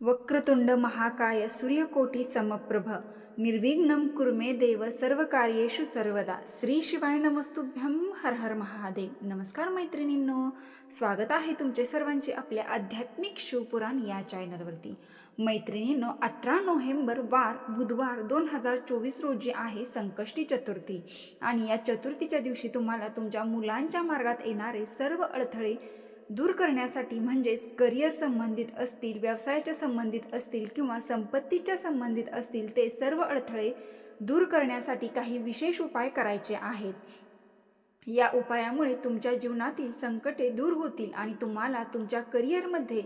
वक्रतुंड महाकाय सूर्यकोटी समप्रभ निर्विघ्न कुर्मे देव सर्व कार्येषु सर्वदा. श्री शिवाय नमस्तुभ्यं हर हर महादेव. नमस्कार मैत्रिणींनो. स्वागत आहे तुमचे सर्वांचे आपल्या आध्यात्मिक शिवपुराण या चॅनलवरती मैत्रिणींनो अठरा नोव्हेंबर वार बुधवार दोन हजार चोवीस रोजी आहे संकष्टी चतुर्थी. आणि या चतुर्थीच्या दिवशी तुम्हाला तुमच्या मुलांच्या मार्गात येणारे सर्व अडथळे दूर करण्यासाठी म्हणजेच करिअर संबंधित असतील व्यवसायाच्या संबंधित असतील किंवा संपत्तीच्या संबंधित असतील ते सर्व अडथळे दूर करण्यासाठी काही विशेष उपाय करायचे आहेत. या उपायामुळे तुमच्या जीवनातील संकटे दूर होतील आणि तुम्हाला तुमच्या करिअरमध्ये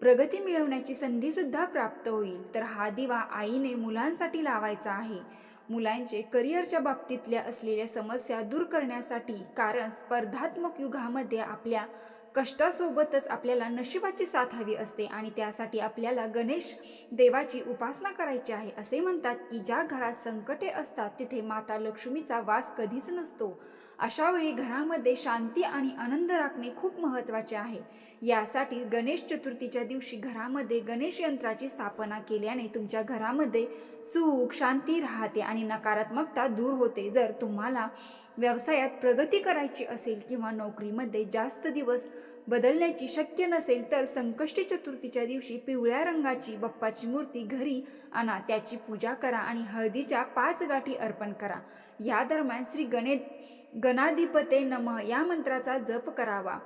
प्रगती मिळवण्याची संधीसुद्धा प्राप्त होईल. तर हा दिवा आईने मुलांसाठी लावायचा आहे. मुलांचे करिअरच्या बाबतीतल्या असलेल्या समस्या दूर करण्यासाठी कारण स्पर्धात्मक युगामध्ये आपल्या कष्टासोबतच आपल्याला नशिबाची साथ हवी असते आणि त्यासाठी आपल्याला गणेश देवाची उपासना करायची आहे. असे म्हणतात की ज्या घरात संकटे असतात तिथे माता लक्ष्मीचा वास कधीच नसतो. अशा वेळी घरामध्ये शांती आणि आनंद राखणे खूप महत्त्वाचे आहे. यासाठी गणेश चतुर्थीच्या दिवशी घरामध्ये गणेश यंत्राची स्थापना केल्याने तुमच्या घरामध्ये सुख शांती राहते आणि नकारात्मकता दूर होते. जर तुम्हाला व्यवसायात प्रगती करायची असेल किंवा नोकरीमध्ये जास्त दिवस बदलण्याची शक्य नसेल तर संकष्टी चतुर्थीच्या दिवशी पिवळ्या रंगाची बाप्पाची मूर्ती घरी आणा त्याची पूजा करा आणि हळदीच्या पाच गाठी अर्पण करा. या दरम्यान श्री गणे गणाधिपते नम या मंत्राचा जप करावा.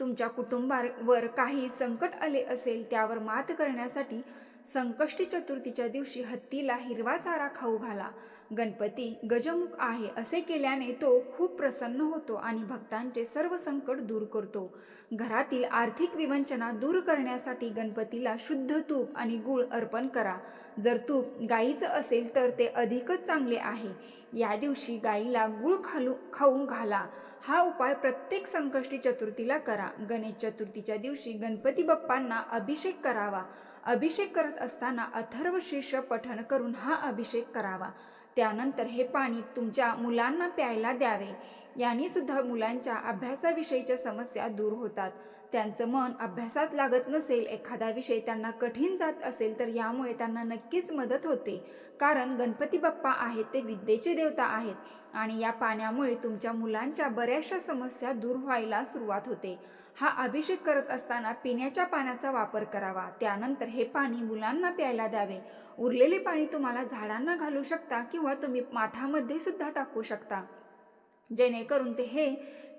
तुमच्या कुटुंबावर काही संकट आले असेल त्यावर मात करण्यासाठी संकष्टी चतुर्थीच्या दिवशी हत्तीला हिरवा चारा खाऊ घाला. गणपती गजमुख आहे असे केल्याने तो खूप प्रसन्न होतो आणि भक्तांचे सर्व संकट दूर करतो. घरातील आर्थिक विवंचना दूर करण्यासाठी गणपतीला शुद्ध तूप आणि गूळ अर्पण करा. जर तूप गाईचं असेल तर ते अधिकच चांगले आहे. या दिवशी गाईला गूळ खालू खाऊन घाला. हा उपाय प्रत्येक संकष्टी चतुर्थीला करा. गणेश चतुर्थीच्या दिवशी गणपती बाप्पांना अभिषेक करावा. अभिषेक करत असताना अथर्व शीर्ष पठण करून हा अभिषेक करावा. त्यानंतर हे पाणी तुमच्या मुलांना प्यायला द्यावे. यांनी सुद्धा मुलांच्या अभ्यासाविषयीच्या समस्या दूर होतात. त्यांचं मन अभ्यासात लागत नसेल एखादा विषय त्यांना कठीण जात असेल तर यामुळे त्यांना नक्कीच मदत होते. कारण गणपती बाप्पा आहेत ते विद्येचे देवता आहेत. आणि या पाण्यामुळे तुमच्या मुलांच्या बऱ्याचशा समस्या दूर व्हायला सुरुवात होते. हा अभिषेक करत असताना पिण्याच्या पाण्याचा वापर करावा. त्यानंतर हे पाणी मुलांना प्यायला द्यावे. उरलेले पाणी तुम्हाला झाडांना घालू शकता किंवा तुम्ही माठामध्ये सुद्धा टाकू शकता. जेणेकरून ते हे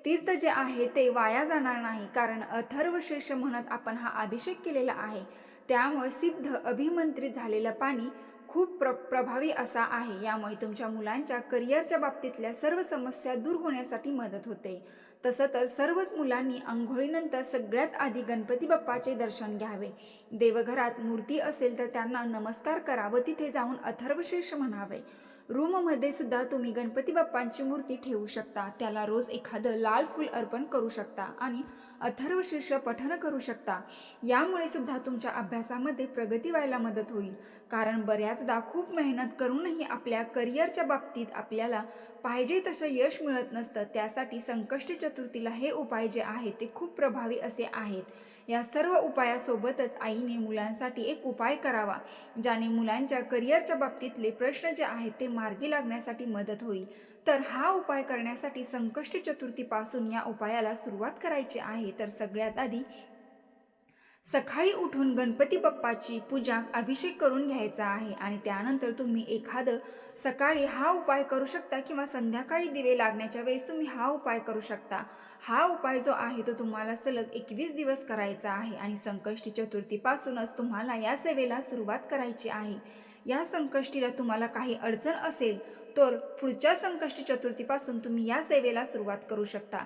तीर्थ जे आहे ते वाया जाणार नाही. कारण अथर्व शीर्ष म्हणत आपण हा अभिषेक केलेला आहे. त्यामुळे सिद्ध अभिमंत्रित झालेलं पाणी खूप प्र प्रभावी असा आहे. यामुळे तुमच्या मुलांच्या करिअरच्या बाबतीतल्या सर्व समस्या दूर होण्यासाठी मदत होते. तसं तर सर्वच मुलांनी आंघोळीनंतर सगळ्यात आधी गणपती बाप्पाचे दर्शन घ्यावे. देवघरात मूर्ती असेल तर त्यांना नमस्कार करा व तिथे जाऊन अथर्वशीर्ष म्हणावे. रूममध्ये सुद्धा तुम्ही गणपती बाप्पांची मूर्ती ठेवू शकता. त्याला रोज एखादं लाल फूल अर्पण करू शकता आणि अथर्व शीर्ष पठन करू शकता. यामुळे सुद्धा तुमच्या अभ्यासामध्ये प्रगती व्हायला मदत होईल. कारण बऱ्याचदा खूप मेहनत करूनही आपल्या करिअरच्या बाबतीत आपल्याला पाहिजे तसं यश मिळत नसतं. त्यासाठी संकष्टी चतुर्थीला हे उपाय जे आहेत ते खूप प्रभावी असे आहेत. या सर्व उपायासोबतच आईने मुलांसाठी एक उपाय करावा ज्याने मुलांच्या करिअरच्या बाबतीतले प्रश्न जे आहेत ते मार्गी लागण्यासाठी मदत होईल. तर हा उपाय करण्यासाठी संकष्ट चतुर्थीपासून या उपायाला सुरुवात करायची आहे. तर सगळ्यात आधी सकाळी उठून गणपती बाप्पाची पूजा अभिषेक करून घ्यायचा आहे आणि त्यानंतर तुम्ही एखादं सकाळी हा उपाय करू शकता किंवा संध्याकाळी दिवे लागण्याच्या वेळेस तुम्ही हा उपाय करू शकता. हा उपाय जो आहे तो तुम्हाला सलग एकवीस दिवस करायचा आहे आणि संकष्टी चतुर्थीपासूनच तुम्हाला या सेवेला सुरुवात करायची आहे. या संकष्टीला तुम्हाला काही अडचण असेल तर पुढच्या संकष्टी चतुर्थीपासून तुम्ही या सेवेला सुरुवात करू शकता.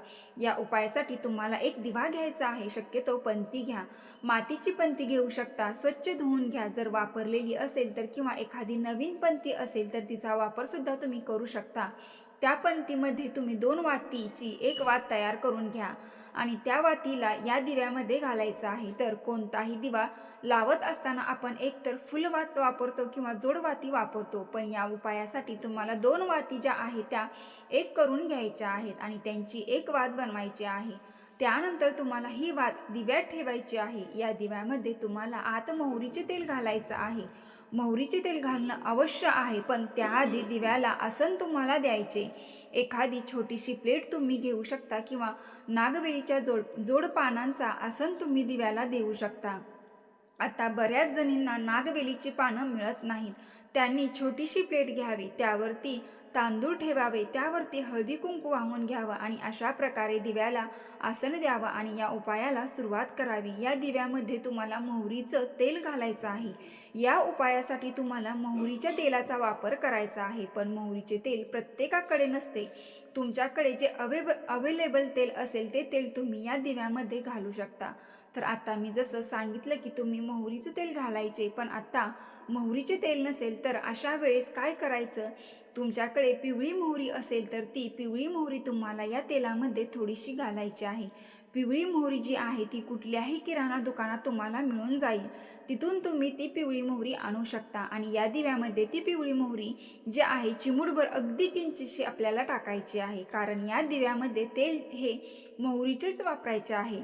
या उपायासाठी तुम्हाला एक दिवा घ्यायचा आहे. शक्यतो पंती घ्या. मातीची पंती घेऊ शकता. स्वच्छ धुवून घ्या. जर वापरलेली असेल तर किंवा एखादी नवीन पंती असेल तर तिचा वापरसुद्धा तुम्ही करू शकता. त्या पंतीमध्ये तुम्ही दोन वातीची एक वात तयार करून घ्या. आणि त्या वातीला या दिव्यामध्ये घालायचा आहे. तर कोणताही दिवा लावत असताना आपण एकतर फुलवात वापरतो किंवा जोडवाती वापरतो पण या उपायासाठी तुम्हाला दोन वाती ज्या आहेत त्या एक करून घ्यायच्या आहेत आणि त्यांची एक वात बनवायची आहे. त्यानंतर तुम्हाला ही वात दिव्यात ठेवायची आहे. या दिव्यामध्ये तुम्हाला आत मोहरीचे तेल घालायचं आहे. मोहरीचे तेल घालणं अवश्य आहे पण त्याआधी दिव्याला आसन तुम्हाला द्यायचे. एखादी छोटीशी प्लेट तुम्ही घेऊ शकता किंवा नागवेलीच्या जोड जोड पानांचा आसन तुम्ही दिव्याला देऊ शकता. आता बऱ्याच जणींना नागवेलीची पानं मिळत नाहीत. त्यांनी छोटीशी प्लेट घ्यावी त्यावरती तांदूळ ठेवावे त्यावरती हळदी कुंकू वाहून घ्यावं आणि अशा प्रकारे दिव्याला आसन द्यावं आणि या उपायाला सुरुवात करावी. या दिव्यामध्ये तुम्हाला मोहरीचं तेल घालायचं आहे. या उपायासाठी तुम्हाला मोहरीच्या तेलाचा वापर करायचा आहे. पण मोहरीचे तेल प्रत्येकाकडे नसते. तुमच्याकडे जे अवेब अवेलेबल तेल असेल ते तेल तुम्ही या दिव्यामध्ये घालू शकता. तर आता मी जसं सांगितलं की तुम्ही मोहरीचं तेल घालायचे पण आता मोहरीचे तेल नसेल तर अशा वेळेस काय करायचं? तुमच्याकडे पिवळी मोहरी असेल तर ती पिवळी मोहरी तुम्हाला या तेलामध्ये थोडीशी घालायची आहे. पिवळी मोहरी जी आहे ती कुठल्याही किराणा दुकानात तुम्हाला मिळून जाईल. तिथून तुम्ही ती पिवळी मोहरी आणू शकता आणि या दिव्यामध्ये ती पिवळी मोहरी जी आहे चिमूटभर अगदी किंचितशी आपल्याला टाकायची आहे. कारण या दिव्यामध्ये तेल हे मोहरीचेच वापरायचे आहे.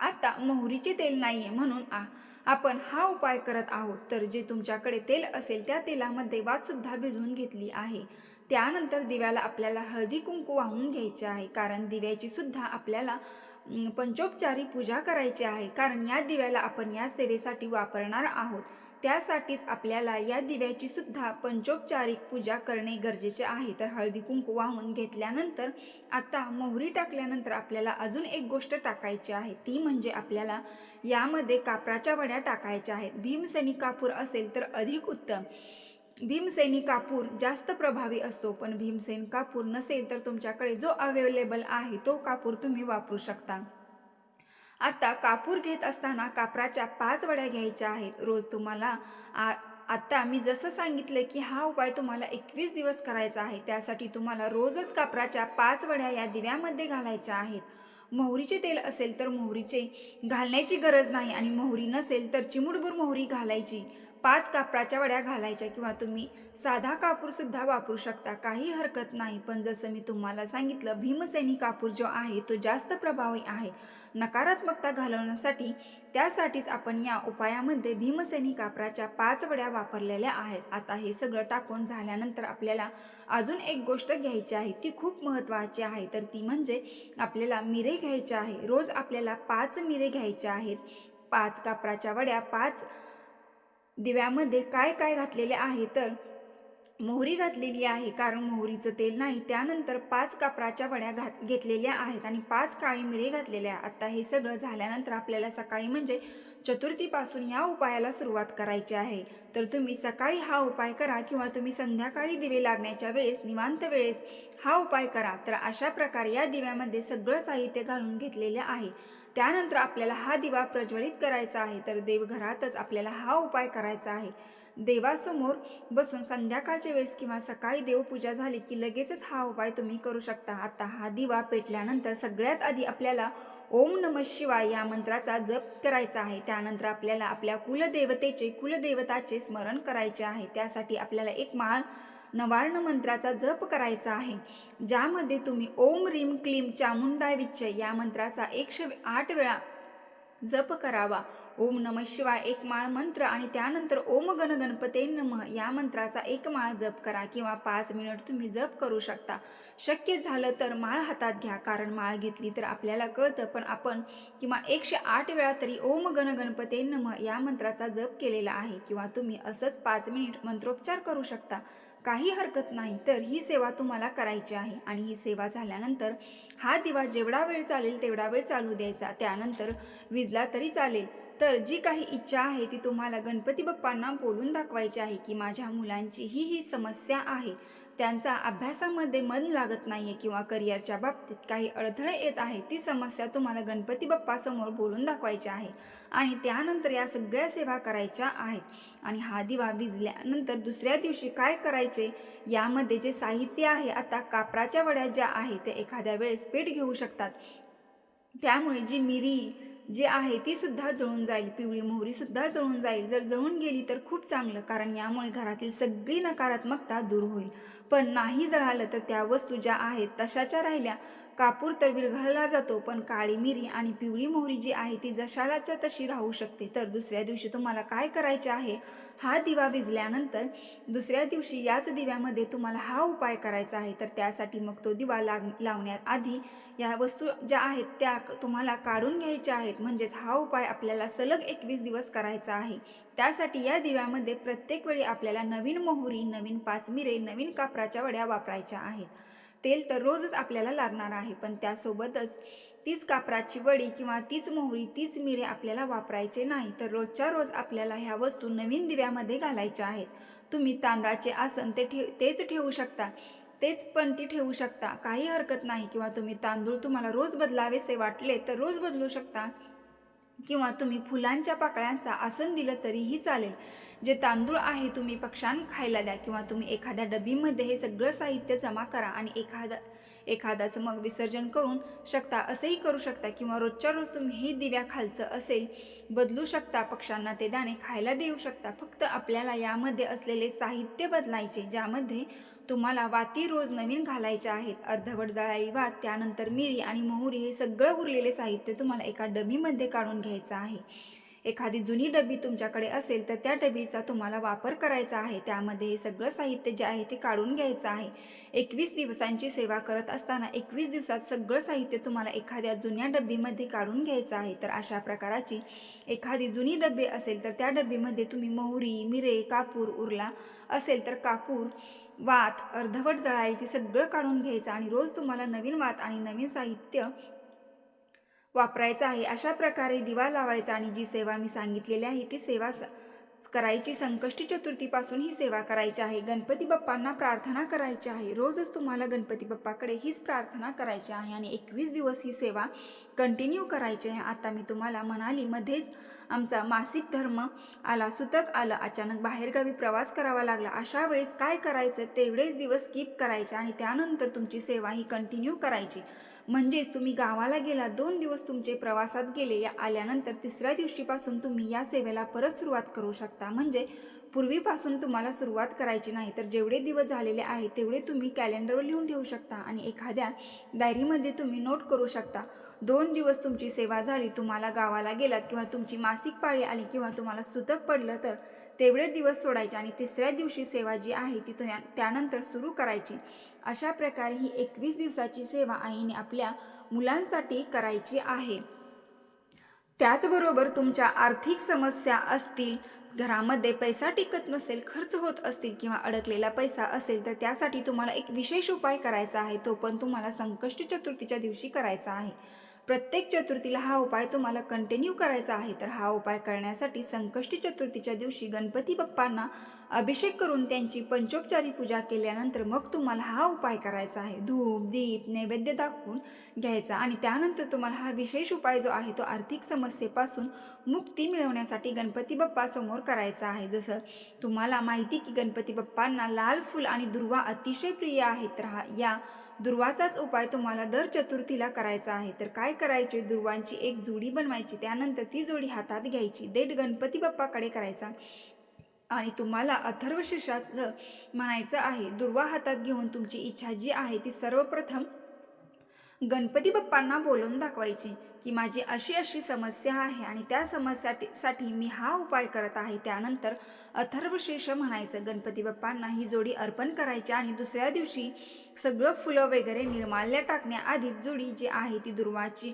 आता मोहरीचे तेल नाही आहे म्हणून आ आपण हा उपाय करत आहोत. तर जे तुमच्याकडे तेल असेल त्या तेलामध्ये वातसुद्धा भिजवून घेतली आहे. त्यानंतर दिव्याला आपल्याला हळदी कुंकू वाहून घ्यायचे आहे. कारण दिव्याची सुद्धा आपल्याला पंचोपचारी पूजा करायची आहे. कारण या दिव्याला आपण या सेवेसाठी वापरणार आहोत. त्यासाठीच आपल्याला या दिव्याची सुद्धा पंचोपचारिक पूजा करणे गरजेचे आहे. तर हळदी कुंकू वाहून घेतल्यानंतर आता मोहरी टाकल्यानंतर आपल्याला अजून एक गोष्ट टाकायची आहे. ती म्हणजे आपल्याला यामध्ये कापराच्या वड्या टाकायच्या आहेत. भीमसेनी कापूर असेल तर अधिक उत्तम. भीमसेनी कापूर जास्त प्रभावी असतो पण भीमसेन कापूर नसेल तर तुमच्याकडे जो अवेलेबल आहे तो कापूर तुम्ही वापरू शकता. आता कापूर घेत असताना कापराच्या पाच वड्या घ्यायच्या आहेत. रोज तुम्हाला आ आत्ता मी जसं सांगितलं की हा उपाय तुम्हाला एकवीस दिवस करायचा आहे त्यासाठी तुम्हाला रोजच कापराच्या पाच वड्या या दिव्यामध्ये घालायच्या आहेत. मोहरीचे तेल असेल तर मोहरीचे घालण्याची गरज नाही आणि मोहरी नसेल तर चिमुटभर मोहरी घालायची. पाच कापराच्या वड्या घालायच्या किंवा तुम्ही साधा कापूरसुद्धा वापरू शकता. काही हरकत नाही. पण जसं मी तुम्हाला सांगितलं भीमसेनी कापूर जो आहे तो जास्त प्रभावी आहे. नकारात्मकता घालवण्यासाठी त्यासाठीच आपण या उपायामध्ये भीमसेनी कापराच्या पाच वड्या वापरलेल्या आहेत. आता हे सगळं टाकून झाल्यानंतर आपल्याला अजून एक गोष्ट घ्यायची आहे. ती खूप महत्त्वाची आहे. तर ती म्हणजे आपल्याला मिरे घ्यायचे आहे. रोज आपल्याला पाच मिरे घ्यायचे आहेत. पाच कापराच्या वड्या पाच दिव्यामध्ये काय काय घातलेले आहे तर मोहरी घातलेली आहे कारण मोहरीचं तेल नाही. त्यानंतर पाच कापराच्या वड्या घात घेतलेल्या आहेत आणि पाच काळी मिरे घातलेल्या आत्ता आता हे सगळं झाल्यानंतर आपल्याला सकाळी म्हणजे चतुर्थीपासून या उपायाला सुरुवात करायची आहे. तर तुम्ही सकाळी हा उपाय करा किंवा तुम्ही संध्याकाळी दिवे लागण्याच्या वेळेस निवांत वेळेस हा उपाय करा. तर अशा प्रकारे या दिव्यामध्ये सगळं साहित्य घालून घेतलेले आहे. त्यानंतर आपल्याला हा दिवा प्रज्वलित करायचा आहे. तर देवघरातच आपल्याला हा उपाय करायचा आहे. देवासमोर बसून संध्याकाळच्या वेळेस किंवा सकाळी देवपूजा झाली की लगेचच हा उपाय तुम्ही करू शकता. आता हा दिवा पेटल्यानंतर सगळ्यात आधी आपल्याला ओम नम शिवाय या मंत्राचा जप करायचा आहे. त्यानंतर आपल्याला आपल्या कुलदेवतेचे कुलदेवताचे स्मरण करायचे आहे. त्यासाठी आपल्याला एक माळ नवार्ण मंत्राचा जप करायचा आहे. ज्यामध्ये तुम्ही ओम रीम क्लीम चामुंडायविच्छ या मंत्राचा एकशे आठ वेळा जप करावा. ओम नम शिवाय एक माळ मंत्र आणि त्यानंतर ओम गण गणपते नम या मंत्राचा एक माळ जप करा किंवा पाच मिनिट तुम्ही जप करू शकता. शक्य झालं तर माळ हातात घ्या. कारण माळ घेतली तर आपल्याला कळतं पण आपण किंवा एकशे आठ वेळा तरी ओम गण गणपते नम या मंत्राचा जप केलेला आहे किंवा तुम्ही असंच पाच मिनिट मंत्रोपचार करू शकता. काही हरकत नाही तर ही सेवा तुम्हाला करायची आहे. आणि ही सेवा झाल्यानंतर हा दिवा जेवढा वेळ चालेल तेवढा वेळ चालू द्यायचा. त्यानंतर विजला तरी चालेल. तर जी काही इच्छा आहे ती तुम्हाला गणपती बाप्पांना बोलून दाखवायची आहे की माझ्या मुलांची ही ही समस्या आहे. त्यांचा अभ्यासामध्ये मन लागत नाही आहे किंवा करिअरच्या बाबतीत काही अडथळे येत आहे ती समस्या तुम्हाला गणपती बाप्पासमोर बोलून दाखवायची आहे आणि त्यानंतर या सगळ्या सेवा करायच्या आहेत. आणि हा दिवा विजल्यानंतर दुसऱ्या दिवशी काय करायचे? यामध्ये जे साहित्य आहे आता कापराच्या वड्या ज्या आहेत ते एखाद्या वेळेस पेट घेऊ शकतात. त्यामुळे जी मिरी जी आहे ती सुद्धा जळून जाईल. पिवळी मोहरी सुद्धा जळून जाईल. जर जळून गेली तर खूप चांगलं कारण यामुळे घरातील सगळी नकारात्मकता दूर होईल. पण नाही जळालं तर त्या वस्तू ज्या आहेत तशाच्या राहिल्या. कापूर तर विरघळला जातो पण काळी मिरी आणि पिवळी मोहरी जी आहे ती जशालाच्या तशी राहू शकते. तर दुसऱ्या दिवशी तुम्हाला काय करायचे आहे? हा दिवा विजल्यानंतर दुसऱ्या दिवशी याच दिव्यामध्ये तुम्हाला हा उपाय करायचा आहे. तर त्यासाठी मग तो दिवा लाग लावण्यात आधी या वस्तू ज्या आहेत त्या तुम्हाला काढून घ्यायच्या आहेत. म्हणजेच हा उपाय आपल्याला सलग एकवीस दिवस करायचा आहे. त्यासाठी या दिव्यामध्ये प्रत्येक वेळी आपल्याला नवीन मोहरी नवीन पाच मिरे नवीन कापराच्या वड्या वापरायच्या आहेत. तेल तर रोजच आपल्याला लागणार आहे. पण त्यासोबतच तीच कापराची वडी किंवा तीच मोहरी तीच मिरे आपल्याला वापरायचे नाही. तर रोजच्या रोज आपल्याला ह्या वस्तू नवीन दिव्यामध्ये घालायच्या आहेत. तुम्ही तांदळाचे आसन ते ठेव तेच ठेवू शकता. तेच पण ती ठेवू शकता. काही हरकत नाही. किंवा तुम्ही तांदूळ तुम्हाला रोज बदलावेसे वाटले तर रोज बदलू शकता. किंवा तुम्ही फुलांच्या पाकळ्यांचा आसन दिलं तरीही चालेल. जे तांदूळ आहे तुम्ही पक्ष्यांना खायला द्या किंवा तुम्ही एखाद्या डबीमध्ये हे सगळं साहित्य जमा करा आणि एखादा एखादाचं मग विसर्जन करून शकता असंही करू शकता किंवा रोजच्या रोज तुम्ही हे दिव्या खालचं असेल बदलू शकता पक्ष्यांना ते दाणे खायला देऊ शकता. फक्त आपल्याला यामध्ये असलेले साहित्य बदलायचे ज्यामध्ये तुम्हाला वाती रोज नवीन घालायच्या आहेत. अर्धवट जळाळी वात त्यानंतर मिरी आणि मोहरी हे सगळं उरलेले साहित्य तुम्हाला एका डबीमध्ये काढून घ्यायचं आहे. एखादी जुनी डबी तुमच्याकडे असेल तर त्या डबीचा तुम्हाला वापर करायचा आहे. त्यामध्ये हे सगळं साहित्य जे आहे ते काढून घ्यायचं आहे. एकवीस दिवसांची सेवा करत असताना एकवीस दिवसात सगळं साहित्य तुम्हाला एखाद्या जुन्या डबीमध्ये काढून घ्यायचं आहे. तर अशा प्रकाराची एखादी जुनी डबी असेल तर त्या डबीमध्ये तुम्ही मोहरी मिरे कापूर उरला असेल तर कापूर वात अर्धवट जळायल ती सगळं काढून घ्यायचं आणि रोज तुम्हाला नवीन वात आणि नवीन साहित्य वापरायचं आहे. अशा प्रकारे दिवा लावायचा आणि जी सेवा मी सांगितलेली आहे ती सेवा स करायची. संकष्टी चतुर्थीपासून ही सेवा करायची आहे. गणपती बाप्पांना प्रार्थना करायची आहे. रोजच तुम्हाला गणपती बाप्पाकडे हीच प्रार्थना करायची आहे आणि एकवीस दिवस ही सेवा कंटिन्यू करायची आहे. आता मी तुम्हाला म्हणाली मध्येच आमचा मासिक धर्म आला सुतक आलं अचानक बाहेरगावी प्रवास करावा लागला. अशा वेळेस काय करायचं? तेवढेच दिवस स्किप करायचे आणि त्यानंतर तुमची सेवा ही कंटिन्यू करायची. म्हणजेच तुम्ही गावाला गेला दोन दिवस तुमचे प्रवासात गेले या आल्यानंतर तिसऱ्या दिवशीपासून तुम्ही या सेवेला परत सुरुवात करू शकता. म्हणजे पूर्वीपासून तुम्हाला सुरुवात करायची नाही तर जेवढे दिवस झालेले आहेत तेवढे तुम्ही कॅलेंडरवर लिहून ठेवू शकता आणि एखाद्या डायरीमध्ये तुम्ही नोट करू शकता. दोन दिवस तुमची सेवा झाली तुम्हाला गावाला गेलात किंवा तुमची मासिक पाळी आली किंवा तुम्हाला सुतक पडलं तर तेवढे दिवस सोडायचे आणि तिसऱ्या दिवशी सेवा जी आहे ती त्यानंतर सुरू करायची. अशा प्रकारे ही एकवीस दिवसाची सेवा आईने आपल्या मुलांसाठी करायची आहे. त्याचबरोबर तुमच्या आर्थिक समस्या असतील घरामध्ये पैसा टिकत नसेल खर्च होत असतील किंवा अडकलेला पैसा असेल तर त्यासाठी तुम्हाला एक विशेष उपाय करायचा आहे. तो पण तुम्हाला संकष्टी चतुर्थीच्या दिवशी करायचा आहे. प्रत्येक चतुर्थीला हा उपाय तुम्हाला कंटिन्यू करायचा आहे. तर हा उपाय करण्यासाठी संकष्टी चतुर्थीच्या दिवशी गणपती बाप्पांना अभिषेक करून त्यांची पंचोपचारी पूजा केल्यानंतर मग तुम्हाला हा उपाय करायचा आहे. धूप दीप नैवेद्य दाखवून घ्यायचा आणि त्यानंतर तुम्हाला हा विशेष उपाय जो आहे तो आर्थिक समस्येपासून मुक्ती मिळवण्यासाठी गणपती बाप्पासमोर करायचा आहे. जसं तुम्हाला माहिती की गणपती बाप्पांना लाल फुल आणि दुर्वा अतिशय प्रिय आहेत. तर हा या दुर्वाचाच उपाय तुम्हाला दर चतुर्थीला करायचा आहे. तर काय करायचे? दुर्वांची एक जोडी बनवायची. त्यानंतर ती जोडी हातात घ्यायची. देठ गणपती बाप्पाकडे करायचा. आणि तुम्हाला अथर्व म्हणायचं आहे दुर्वा हातात घेऊन तुमची इच्छा जी आहे ती सर्वप्रथम गणपती बाप्पांना बोलून दाखवायची की माझी अशी अशी समस्या आहे आणि त्या समस्यासाठी मी हा उपाय करत आहे. त्यानंतर अथर्व म्हणायचं गणपती बाप्पांना ही जोडी अर्पण करायची आणि दुसऱ्या दिवशी सगळं फुलं वगैरे निर्माल्या टाकण्याआधी जोडी जी आहे ती दुर्वाची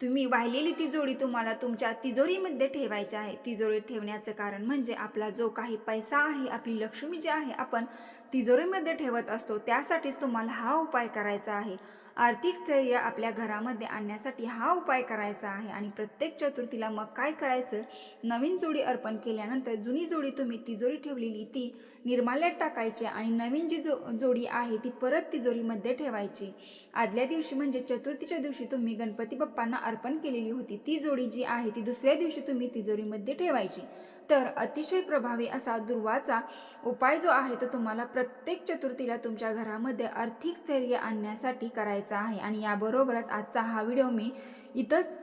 तुम्ही वाहिलेली ती जोडी तुम्हाला तुमच्या तिजोरीमध्ये ठेवायची आहे. तिजोरीत ठेवण्याचं कारण म्हणजे आपला जो काही पैसा आहे आपली लक्ष्मी जी आहे आपण तिजोरीमध्ये ठेवत असतो. त्यासाठीच तुम्हाला हा उपाय करायचा आहे. आर्थिक स्थैर्य आपल्या घरामध्ये आणण्यासाठी हा उपाय करायचा आहे. आणि प्रत्येक चतुर्थीला मग काय करायचं? नवीन जोडी अर्पण केल्यानंतर जुनी जोडी तुम्ही तिजोरी ठेवलेली ती निर्माल्यात टाकायचे आणि नवीन जी जो जोडी आहे ती परत तिजोरीमध्ये ठेवायची. आदल्या दिवशी म्हणजे चतुर्थीच्या दिवशी तुम्ही गणपती बाप्पांना अर्पण केलेली होती ती जोडी जी आहे ती दुसऱ्या दिवशी तुम्ही तिजोरीमध्ये ठेवायची. तर अतिशय प्रभावी असा दुर्वाचा उपाय जो आहे तो तुम्हाला प्रत्येक चतुर्थीला तुमच्या घरामध्ये आर्थिक स्थैर्य आणण्यासाठी करायचा आहे. आणि याबरोबरच आजचा हा व्हिडिओ मी इथंच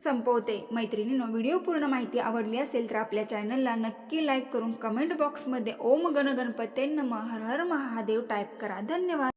संपवते. मैत्रिणीनो व्हिडिओ पूर्ण माहिती आवडली असेल तर आपल्या चॅनलला नक्की लाईक करून कमेंट बॉक्समध्ये ओम गणगणपते नम हर हर महादेव टाईप करा. धन्यवाद.